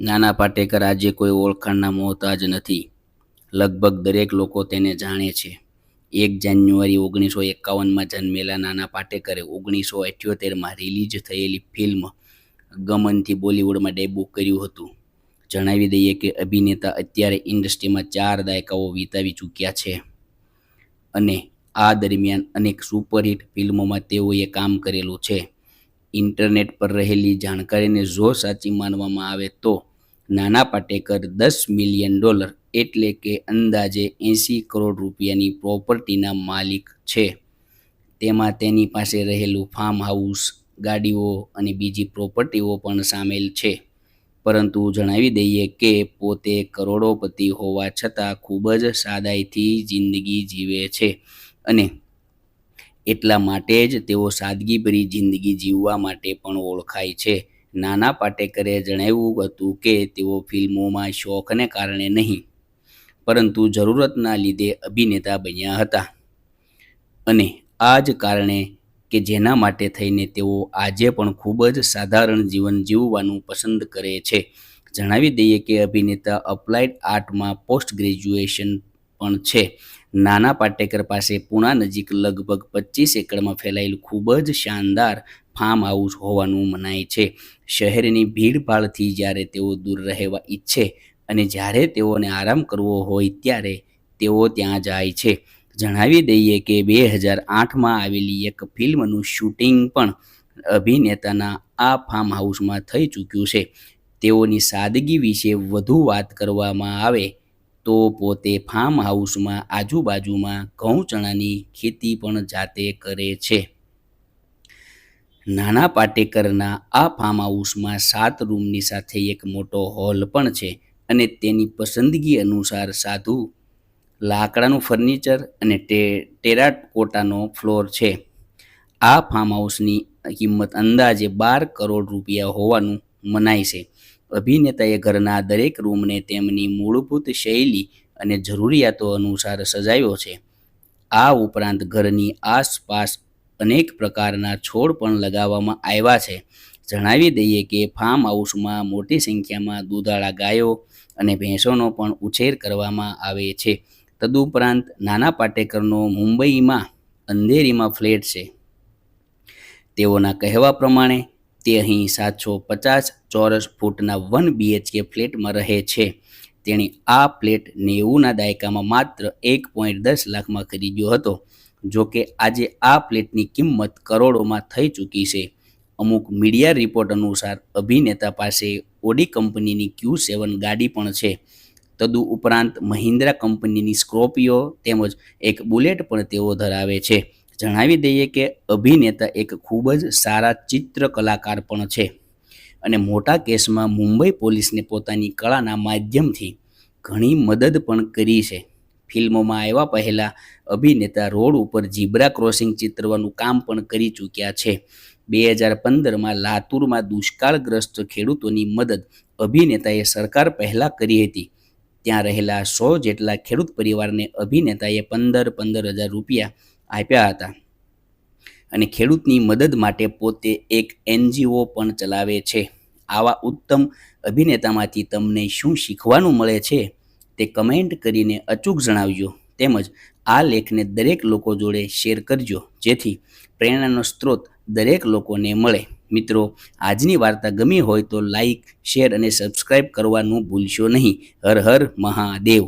નાના પાટેકર આજે કોઈ ઓળખાણના મોહતાજ નથી. લગભગ દરેક લોકો તેને જાણે છે. એક જાન્યુઆરી ઓગણીસો એકાવનમાં જન્મેલા નાના પાટેકરે ઓગણીસો અઠ્યોતેરમાં રિલીઝ થયેલી ફિલ્મ ગમનથી બોલિવૂડમાં ડેબ્યુ કર્યું હતું. જણાવી દઈએ કે અભિનેતા અત્યારે ઇન્ડસ્ટ્રીમાં ચાર દાયકાઓ વિતાવી ચૂક્યા છે. અને આ દરમિયાન અનેક સુપરહિટ ફિલ્મોમાં તેઓએ કામ કરેલું છે. ઇન્ટરનેટ પર રહેલી જાણકારીને જો સાચી માનવામાં આવે તો નાના પાટેકર દસ મિલિયન ડોલર એટલે કે અંદાજે એંસી કરોડ રૂપિયાની પ્રોપર્ટીના માલિક છે. તેમાં તેની પાસે રહેલું ફાર્મ હાઉસ ગાડીઓ અને બીજી પ્રોપર્ટીઓ પણ સામેલ છે. પરંતુ જણાવી દઈએ કે પોતે કરોડોપતિ હોવા છતાં ખૂબ જ સાદાઈથી જિંદગી જીવે છે અને એટલા માટે જ તેઓ સાદગીભરી જિંદગી જીવવા માટે પણ ઓળખાય છે. નાના પાટેકરે જણાવ્યું હતું કે તેઓ ફિલ્મોમાં શોખને કારણે નહીં, પરંતુ જરૂરતના લીધે અભિનેતા બન્યા હતા. અને આ જ કારણે કે જેના માટે થઈને તેઓ આજે પણ ખૂબ જ સાધારણ જીવન જીવવાનું પસંદ કરે છે. જણાવી દઈએ કે અભિનેતા અપ્લાઇડ આર્ટમાં પોસ્ટ ગ્રેજ્યુએશન પણ છે. નાના પાટેકર પાસે પૂણા નજીક લગભગ પચીસ એકડમાં ફેલાયેલું ખૂબ જ શાનદાર ફાર્મ હાઉસ હોવાનું મનાય છે. શહેરની ભીડભાડથી જ્યારે તેઓ દૂર રહેવા ઈચ્છે અને જ્યારે તેઓને આરામ કરવો હોય ત્યારે તેઓ ત્યાં જાય છે. જણાવી દઈએ કે બે હજાર આઠમાં આવેલી એક ફિલ્મનું શૂટિંગ પણ અભિનેતાના આ ફાર્મ હાઉસમાં થઈ ચૂક્યું છે. તેઓની સાદગી વિશે વધુ વાત કરવામાં આવે તો પોતે ફાર્મ હાઉસમાં આજુબાજુમાં ઘઉં ચણાની ખેતી પણ જાતે કરે છે. નાના પાટેકરના આ ફાર્મ હાઉસમાં સાત રૂમની સાથે એક મોટો હોલ પણ છે અને તેની પસંદગી અનુસાર સાધુ, લાકડાનું ફર્નિચર અને ટે, ટેરાકોટાનો ફ્લોર છે. આ ફાર્મ હાઉસની કિંમત અંદાજે બાર કરોડ રૂપિયા હોવાનું મનાય છે. અભિનેતાએ ઘરના દરેક રૂમને તેમની મૂળભૂત શૈલી અને જરૂરિયાતો અનુસાર સજાવ્યો છે. આ ઉપરાંત ઘરની આસપાસ અનેક પ્રકારના છોડ પણ લગાવવામાં આવ્યા છે. જણાવી દઈએ કે ફાર્મ હાઉસમાં મોટી સંખ્યામાં દૂધાળા ગાયો અને ભેંસોનો પણ ઉછેર કરવામાં આવે છે. તદુપરાંત નાના પાટેકરનો મુંબઈમાં અંધેરીમાં ફ્લેટ છે. તેઓના કહેવા પ્રમાણે તે અહીં સાતસો પચાસ ચોરસ ફૂટના વન બીએચકે ફ્લેટમાં રહે છે. તેણે આ ફ્લેટ નેવુંના દાયકામાં માત્ર એક પોઈન્ટ દસ લાખમાં ખરીદ્યો હતો, જો કે આજે આ ફ્લેટની કિંમત કરોડોમાં થઈ ચૂકી છે. અમુક મીડિયા રિપોર્ટ અનુસાર અભિનેતા પાસે ઓડી કંપનીની ક્યુ સેવન ગાડી પણ છે. તદુ ઉપરાંત મહિન્દ્રા કંપનીની સ્કોર્પિયો તેમજ એક બુલેટ પણ તેઓ ધરાવે છે. જણાવી દઈએ કે અભિનેતા એક ખૂબ જ સારા ચિત્ર કલાકાર પણ છે. અને મોટા કેસમાં મુંબઈ પોલીસને પોતાની કળાના માધ્યમથી ઘણી મદદ પણ કરી છે. ફિલ્મોમાં આવ્યા પહેલાં અભિનેતા રોડ ઉપર ઝીબ્રા ક્રોસિંગ ચિત્રવાનું કામ પણ કરી ચૂક્યા છે. બે હજાર પંદરમાં લાતુરમાં દુષ્કાળગ્રસ્ત ખેડૂતોની મદદ અભિનેતાએ સરકાર પહેલાં કરી હતી. ત્યાં રહેલા સો જેટલા ખેડૂત પરિવારને અભિનેતાએ પંદર પંદર હજાર રૂપિયા આપ્યા હતા. અને ખેડૂતની મદદ માટે પોતે એક એનજીઓ પણ ચલાવે છે. આવા ઉત્તમ અભિનેતામાંથી તમને શું શીખવાનું મળે છે તે કમેન્ટ કરીને અચૂક જણાવજો. તેમજ આ લેખને દરેક લોકો જોડે શેર કરજો, જેથી પ્રેરણાનો સ્ત્રોત દરેક લોકોને મળે. મિત્રો, આજની વાર્તા ગમી હોય તો લાઈક, શેર અને સબસ્ક્રાઈબ કરવાનું ભૂલશો નહીં. હર હર મહાદેવ.